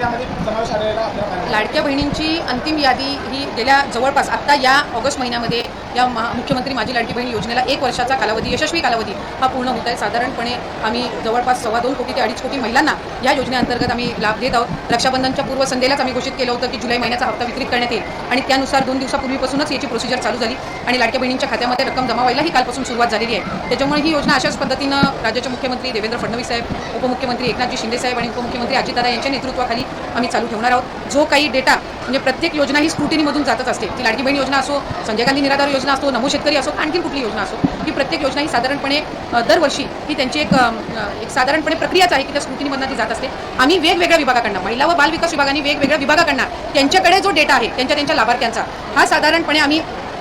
त्यामध्ये समावेश आलेला आपल्याला लाडक्या बहिणींची अंतिम यादी ही गेल्या जवळपास आत्ता या ऑगस्ट महिन्यामध्ये या महा- मुख्यमंत्री माझी लाडकी बहीण योजनेला एक वर्षाचा कालावधी यशस्वी कालावधी हा पूर्ण होत आहे. साधारणपणे आम्ही जवळपास सव्वा दोन कोटी ते अडीच कोटी महिलांना या योजनेअंतर्गत आम्ही लाभ देत आहोत. रक्षाबंधनच्या पूर्वसंध्येलाच आम्ही घोषित केलं होतं की जुलै महिन्याचा हप्ता वितरित करण्यात येईल आणि त्यानुसार दोन दिवसापूर्वीपासूनच याची प्रोसिजर चालू झाली आणि लाडक्या बहिणींच्या खात्यामध्ये रक्कम जमा व्हायलाही कालपासून सुरुवात झालेली आहे. त्याच्यामुळे ही योजना अशाच पद्धतीनं राज्याचे मुख्यमंत्री देवेंद्र फडणवीस साहेब उपमुख्यमंत्री एकनाथजी शिंदे साहेब आणि उपमुख्यमंत्री अजितदादा यांच्या नेतृत्वाखाली आम्ही चालू ठेवणार आहोत. जो काही डेटा म्हणजे प्रत्येक योजना ही स्क्रुटिनीमधून जातच असते. ती लाडकी बहीण योजना असो संजय गांधी निराधार योजना योजना असो नमो शेतकरी असो आणखी कुठली योजना असो ही प्रत्येक योजना ही साधारणपणे दरवर्षी ही त्यांची एक एक साधारणपणे प्रक्रियाच आहे की त्या स्मृतीमधनं ती जात असते. आम्ही वेगवेगळ्या विभागाकडनं महिला व बाल विकास विभागाने वेगवेगळ्या विभागाकडनं त्यांच्याकडे जो डेटा आहे त्यांच्या त्यांच्या लाभार्थ्यांचा हा साधारणपणे आम्ही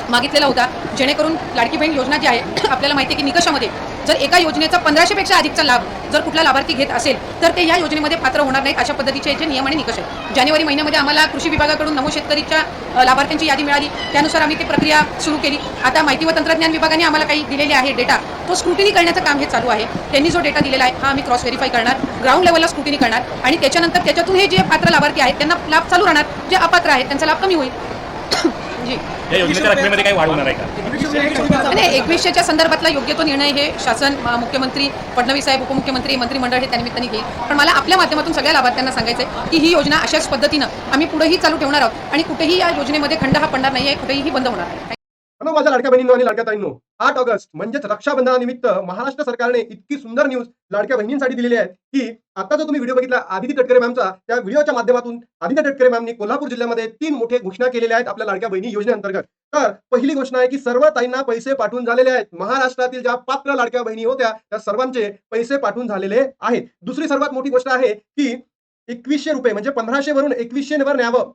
मागितलेला होता. जेणेकरून लाडकी बहीण योजना जी आहे आपल्याला माहिती आहे की निकषामध्ये जर एका योजनेचा पंधराशेपेक्षा अधिकचा लाभ जर कुठला लाभार्थी घेत असेल तर ते या योजनेमध्ये पात्र होणार नाहीत अशा पद्धतीचे जे नियम आणि निकष आहेत. जानेवारी महिन्यामध्ये आम्हाला कृषी विभागाकडून नमो शेतकरीच्या लाभार्थ्यांची यादी मिळाली. त्यानुसार आम्ही ती प्रक्रिया सुरू केली. आता माहिती व तंत्रज्ञान विभागाने आम्हाला काही दिलेले आहे डेटा. तो स्क्रुटिनी करण्याचं काम हे चालू आहे. त्यांनी जो डेटा दिलेला आहे हा आम्ही क्रॉस व्हेरीफाय करणार. ग्राउंड लेवलला स्क्रुटिनी करणार. आणि त्याच्यानंतर त्याच्यातून हे जे पात्र लाभार्थी आहेत त्यांना लाभ चालू राहणार. जे अपात्र आहेत त्यांचा लाभ कमी होईल. जी. या योजनेच्या रकमेमध्ये काही वाढ होणार आहे का? नाही एकवीसशेच्या संदर्भातला योग्य तो निर्णय हे शासन मुख्यमंत्री फडणवीस साहेब उपमुख्यमंत्री मंत्रिमंडळ हे त्यानिमित्ताने घेईल. पण मला आपल्या माध्यमातून सगळ्या लाभार्थ्यांना सांगायचं आहे की ही योजना अशाच पद्धतीनं आम्ही पुढेही चालू ठेवणार आहोत आणि कुठेही या योजनेमध्ये खंड हा पडणार नाही आहे कुठेही ही बंद होणार नाही. म्हणून माझ्या लाडक्या बहिणींनो आणि लाडक्या ताईंनो आठ ऑगस्ट म्हणजेच रक्षाबंधनानिमित्त महाराष्ट्र सरकारने इतकी सुंदर न्यूज लाडक्या बहिणींसाठी दिलेली आहे. की आता जो तुम्ही व्हिडिओ बघितला आदिती तटकरे मॅमचा त्या व्हिडिओच्या माध्यमातून आदिती तटकरे मॅमनी कोल्हापूर जिल्ह्यामध्ये तीन मोठे घोषणा केलेल्या आहेत आपल्या लाडक्या बहिणी योजनेअंतर्गत. तर पहिली घोषणा आहे की सर्व ताईंना पैसे पाठवून झालेले आहेत. महाराष्ट्रातील ज्या पात्र लाडक्या बहिणी होत्या त्या सर्वांचे पैसे पाठवून झालेले आहेत. दुसरी सर्वात मोठी गोष्ट आहे की एकवीसशे रुपये म्हणजे पंधराशे वरून एकवीसशे वर न्यावं.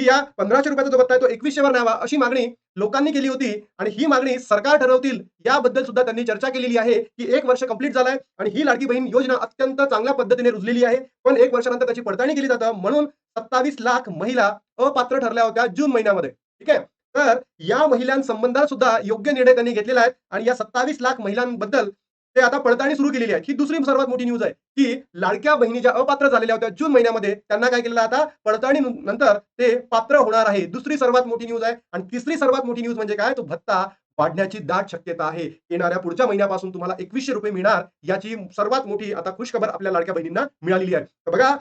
की या पंधराशे रुपयाचा जो भत्ता आहे तो एकवीसशे वर न्यावा अशी मागणी लोकांनी केली होती. आणि ही मागणी सरकार ठरवतील याबद्दल सुद्धा त्यांनी चर्चा केलेली आहे की एक वर्ष कंप्लीट झालाय आणि ही लाडकी बहीण योजना अत्यंत चांगल्या पद्धतीने रुजलेली आहे. पण एक वर्षानंतर त्याची पडताळणी केली जातं. म्हणून सत्तावीस लाख महिला अपात्र ठरल्या होत्या जून महिन्यामध्ये. ठीक आहे? तर या महिलांसंबंधात सुद्धा योग्य निर्णय त्यांनी घेतलेला आहे. आणि या सत्तावीस लाख महिलांबद्दल ते आता पडताळणी सुरू केलेली आहे. ही दुसरी सर्वात मोठी न्यूज आहे. की लाडक्या बहिणी ज्या अपात्र झालेल्या होत्या. जून महिन्यामध्ये त्यांना काय केलेलं आता? पडताळणी नंतर ते पात्र होणार आहे. दुसरी सर्वात मोठी न्यूज आहे. आणि तिसरी सर्वात मोठी न्यूज म्हणजे काय? तो भत्ता वाढण्याची दाट शक्यता आहे. येणाऱ्या पुढच्या महिन्यापासून तुम्हाला एकवीसशे रुपये मिळणार. याची सर्वात मोठी आता खुशखबर आपल्या लाडक्या बहिणींना मिळालेली आहे. तर बघा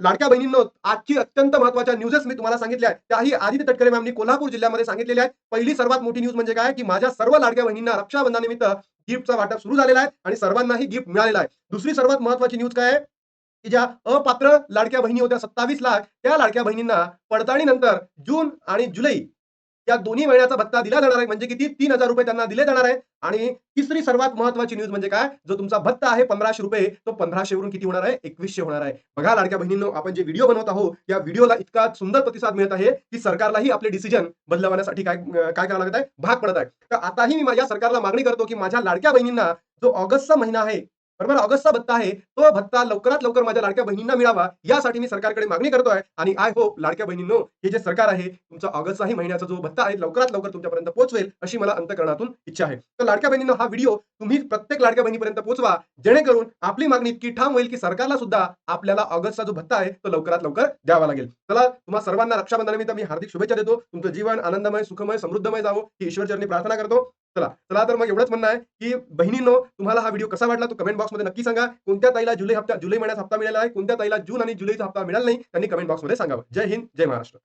लाडक्या बहिणींनो आजची अत्यंत महत्त्वाच्या न्यूजेस मी तुम्हाला सांगितल्या आहेत. त्याही आदित्य तटकरे मॅमनी कोल्हापूर जिल्ह्यामध्ये सांगितलेल्या आहेत. पहिली सर्वात मोठी न्यूज म्हणजे काय? की माझ्या सर्व लाडक्या बहिणींना रक्षाबंधनानिमित्त गिफ्टचा वाटप सुरू झालेला आहे आणि सर्वांनाही गिफ्ट मिळालेला आहे. दुसरी सर्वात महत्वाची न्यूज काय आहे? की ज्या अपात्र लाडक्या बहिणी होत्या सत्तावीस लाख त्या लाडक्या बहिणींना पडताळणीनंतर जून आणि जुलै या दोन्ही महिन्याचा भत्ता दिला जाणार आहे. म्हणजे किती? तीन हजार रुपये त्यांना दिले जाणार आहे. आणि तिसरी सर्वात महत्वाची न्यूज म्हणजे काय? जो तुमचा भत्ता आहे पंधराशे रुपये तो पंधराशे वरून किती होणार आहे? एकवीसशे होणार आहे. बघा लाडक्या बहिणींनो आपण जे व्हिडिओ बनवत आहोत या व्हिडिओला इतका सुंदर प्रतिसाद मिळत आहे की सरकारलाही आपले डिसिजन बदलवण्यासाठी काय काय करावं लागत आहे? भाग पडत आहे. तर आताही मी माझ्या सरकारला मागणी करतो की माझ्या लाडक्या बहिणींना जो ऑगस्टचा महिना आहे बरोबर? ऑगस्टचा भत्ता आहे. तो भत्ता लवकरात लवकर माझ्या लाडक्या बहिणींना मिळावा यासाठी मी सरकारकडे मागणी करतोय. आणि आय होप लाडक्या बहिणींनो हे जे सरकार आहे तुमचा ऑगस्टचाही महिन्याचा जो भत्ता आहे लवकरात लवकर तुमच्यापर्यंत पोहोचवेल अशी मला अंतकरणातून इच्छा आहे. तर लाडक्या बहिणींनो हा व्हिडिओ तुम्ही प्रत्येक लाडक्या बहिणीपर्यंत पोहोचवा. जेणेकरून आपली मागणी इतकी ठाम होईल की सरकारला सुद्धा आपल्याला ऑगस्टचा जो भत्ता आहे तो लवकरात लवकर द्यावा लागेल. चला तुम्हा सर्वांना रक्षाबंधनानिमित्त मी हार्दिक शुभेच्छा देतो. तुमचं जीवन आनंदमय सुखमय समृद्धमय जावं. ही ईश्वरचरणी प्रार्थना करतो. चला चला तर मग एवढंच म्हणणं आहे की बहिणींनो तुम्हाला हा व्हिडिओ कसा वाटला तो कमेंट बॉक्समध्ये नक्की सांगा. कोणत्या ताईला जुलै हप्ता जुलै महिन्यात हप्ता मिळाला आहे कोणत्या ताईला जून आणि जुलैचा हप्ता मिळाला नाही त्यांनी कमेंट बॉक्समध्ये सांगावं. जय हिंद जय महाराष्ट्र.